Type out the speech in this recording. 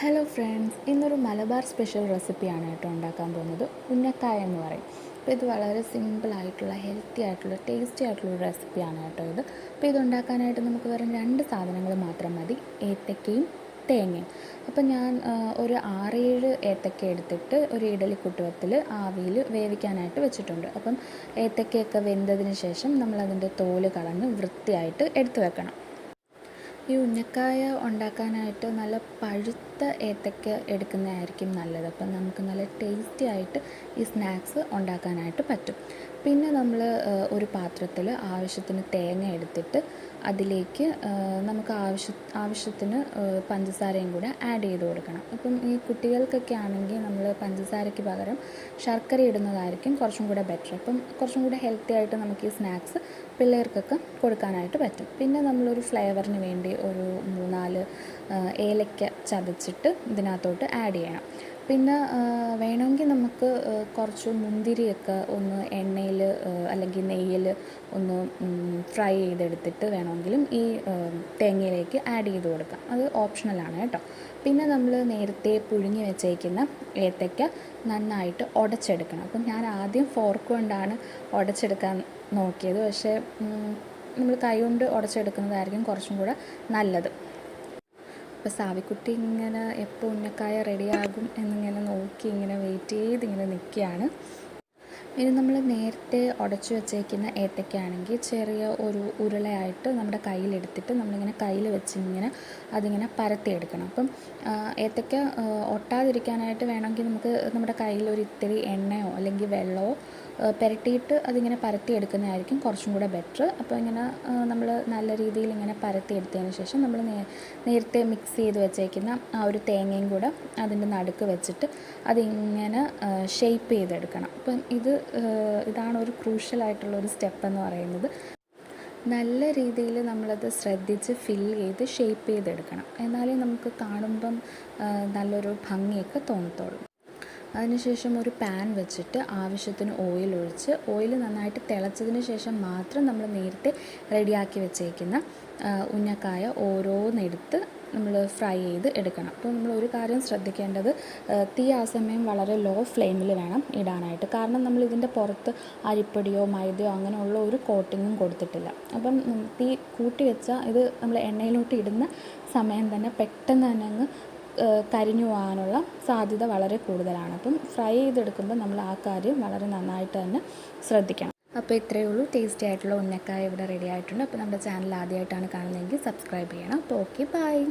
Hello friends ഇന്നൊരു Malabar special റെസിപ്പിയാണ് കേട്ടോ ഉണ്ടാക്കാൻ പോകുന്നത്. ഉന്നക്കായ എന്ന് പറയും. അപ്പോൾ ഇത് വളരെ സിമ്പിളായിട്ടുള്ള ഹെൽത്തി ആയിട്ടുള്ള ടേസ്റ്റി ആയിട്ടുള്ള റെസിപ്പിയാണ് കേട്ടോ ഇത്. അപ്പോൾ ഇത് ഉണ്ടാക്കാനായിട്ട് നമുക്ക് വെറും രണ്ട് സാധനങ്ങൾ മാത്രം മതി. ഏത്തക്കയും തേങ്ങയും. അപ്പോൾ ഞാൻ ഒരു ആറേഴ് ഏത്തക്ക എടുത്തിട്ട് ഒരു ഇഡലി കുട്ടുവത്തിൽ ആവിയിൽ വേവിക്കാനായിട്ട് വെച്ചിട്ടുണ്ട്. അപ്പം ഏത്തക്കയൊക്കെ വെന്തതിന് ശേഷം നമ്മളതിന്റെ തോൽ കളഞ്ഞ് വൃത്തിയായിട്ട് എടുത്തു വെക്കണം. ഈ ഉന്നക്കായ ഉണ്ടാക്കാനായിട്ട് നല്ല പഴുത്ത ഏത്തക്ക എടുക്കുന്നതായിരിക്കും നല്ലത്. അപ്പം നമുക്ക് നല്ല ടേസ്റ്റി ആയിട്ട് ഈ സ്നാക്സ് ഉണ്ടാക്കാനായിട്ട് പറ്റും. പിന്നെ നമ്മൾ ഒരു പാത്രത്തിൽ ആവശ്യത്തിന് തേങ്ങ എടുത്തിട്ട് അതിലേക്ക് നമുക്ക് ആവശ്യ ആവശ്യത്തിന് പഞ്ചസാരയും കൂടെ ആഡ് ചെയ്ത് കൊടുക്കണം. അപ്പം ഈ കുട്ടികൾക്കൊക്കെ ആണെങ്കിൽ നമ്മൾ പഞ്ചസാരയ്ക്ക് പകരം ശർക്കര ഇടുന്നതായിരിക്കും കുറച്ചും കൂടെ ബെറ്റർ അപ്പം കുറച്ചും കൂടെ ഹെൽത്തി ആയിട്ട് നമുക്ക് ഈ സ്നാക്സ് പിള്ളേർക്കൊക്കെ കൊടുക്കാനായിട്ട് പറ്റും. പിന്നെ നമ്മളൊരു ഫ്ലേവറിന് വേണ്ടി ഒരു മൂന്നാൽ ഏലക്ക ചതച്ചിട്ട് ഇതിനകത്തോട്ട് ആഡ് ചെയ്യണം. പിന്നെ വേണമെങ്കിൽ നമുക്ക് കുറച്ച് മുന്തിരിയൊക്കെ ഒന്ന് എണ്ണയിൽ അല്ലെങ്കിൽ നെയ്യിൽ ഒന്ന് ഫ്രൈ ചെയ്തെടുത്തിട്ട് വേണമെങ്കിലും ഈ തേങ്ങയിലേക്ക് ആഡ് ചെയ്ത് കൊടുക്കാം. അത് ഓപ്ഷണലാണ് കേട്ടോ. പിന്നെ നമ്മൾ നേരത്തെ പുഴുങ്ങി വെച്ചേക്കുന്ന ഏത്തയ്ക്ക നന്നായിട്ട് ഉടച്ചെടുക്കണം അപ്പം ഞാൻ ആദ്യം ഫോർക്ക് കൊണ്ടാണ് ഉടച്ചെടുക്കാൻ നോക്കിയത്. പക്ഷേ നമ്മൾ കൈ കൊണ്ട് ഉടച്ചെടുക്കുന്നതായിരിക്കും കുറച്ചും കൂടെ നല്ലത്. അപ്പോൾ സാവിക്കുട്ടി ഇങ്ങനെ എപ്പോൾ ഉന്നക്കായ റെഡിയാകും എന്നിങ്ങനെ നോക്കി ഇങ്ങനെ വെയിറ്റ് ചെയ്ത് ഇങ്ങനെ നിൽക്കുകയാണ്. ഇനി നമ്മൾ നേരത്തെ ഉടച്ചു വെച്ചേക്കുന്ന ഏത്തയ്ക്കാണെങ്കിൽ ചെറിയ ഒരു ഉരുളയായിട്ട് നമ്മുടെ കയ്യിലെടുത്തിട്ട് നമ്മളിങ്ങനെ കയ്യിൽ വെച്ച് ഇങ്ങനെ അതിങ്ങനെ പരത്തിയെടുക്കണം. അപ്പം ഏത്തയ്ക്ക ഒട്ടാതിരിക്കാനായിട്ട് വേണമെങ്കിൽ നമുക്ക് നമ്മുടെ കയ്യിൽ ഒരു ഇത്തിരി എണ്ണയോ അല്ലെങ്കിൽ വെള്ളമോ പുരട്ടിയിട്ട് അതിങ്ങനെ പരത്തിയെടുക്കുന്നതായിരിക്കും. കുറച്ചും കൂടെ ബെറ്റർ അപ്പോൾ ഇങ്ങനെ നമ്മൾ നല്ല രീതിയിൽ ഇങ്ങനെ പരത്തിയെടുത്തതിന് ശേഷം നമ്മൾ നേരത്തെ മിക്സ് ചെയ്ത് വെച്ചേക്കുന്ന ആ ഒരു തേങ്ങയും കൂടെ അതിന്റെ നടുക്ക് വെച്ചിട്ട് അതിങ്ങനെ ഷേപ്പ് ചെയ്തെടുക്കണം. അപ്പം ഇത് ഇതാണ് ഒരു ക്രൂഷ്യലായിട്ടുള്ള ഒരു സ്റ്റെപ്പ് എന്ന് പറയുന്നത്. നല്ല രീതിയിൽ നമ്മളത് ശ്രദ്ധിച്ച് ഫിൽ ചെയ്ത് ഷേപ്പ് ചെയ്തെടുക്കണം. എന്നാലേ നമുക്ക് കാണുമ്പം നല്ലൊരു ഭംഗിയൊക്കെ തോന്നത്തുള്ളൂ. അതിനുശേഷം ഒരു പാൻ വെച്ചിട്ട് ആവശ്യത്തിന് ഓയിൽ ഒഴിച്ച് ഓയിൽ നന്നായിട്ട് തിളച്ചതിന് ശേഷം മാത്രം നമ്മൾ നേരത്തെ റെഡിയാക്കി വെച്ചേക്കുന്ന ഉന്നക്കായ ഓരോന്നെടുത്ത് നമ്മൾ ഫ്രൈ ചെയ്ത് എടുക്കണം. അപ്പോൾ നമ്മൾ ഒരു കാര്യം ശ്രദ്ധിക്കേണ്ടത് തീ ആ സമയം വളരെ ലോ ഫ്ലെയിമിൽ വേണം ഇടാനായിട്ട്. കാരണം നമ്മൾ ഇതിന്റെ പുറത്ത് അരിപ്പൊടിയോ മൈദയോ അങ്ങനെയുള്ള ഒരു കോട്ടിങ്ങും കൊടുത്തിട്ടില്ല. അപ്പം തീ കൂട്ടി വെച്ചാൽ ഇത് നമ്മൾ എണ്ണയിലോട്ട് ഇടുന്ന സമയം തന്നെ പെട്ടെന്ന് തന്നെ അങ്ങ് കരിഞ്ഞു പോകാനുള്ള സാധ്യത വളരെ കൂടുതലാണ്. അപ്പം ഫ്രൈ ചെയ്തെടുക്കുമ്പോൾ നമ്മൾ ആ കാര്യം വളരെ നന്നായിട്ട് തന്നെ ശ്രദ്ധിക്കണം. അപ്പോൾ ഇത്രയേ ഉള്ളൂ. ടേസ്റ്റി ആയിട്ടുള്ള ഉന്നക്കായ ഇവിടെ റെഡി ആയിട്ടുണ്ട്. അപ്പോൾ നമ്മുടെ ചാനൽ ആദ്യമായിട്ടാണ് കാണുന്നതെങ്കിൽ സബ്സ്ക്രൈബ് ചെയ്യണം. അപ്പോൾ ഓക്കെ ബൈ.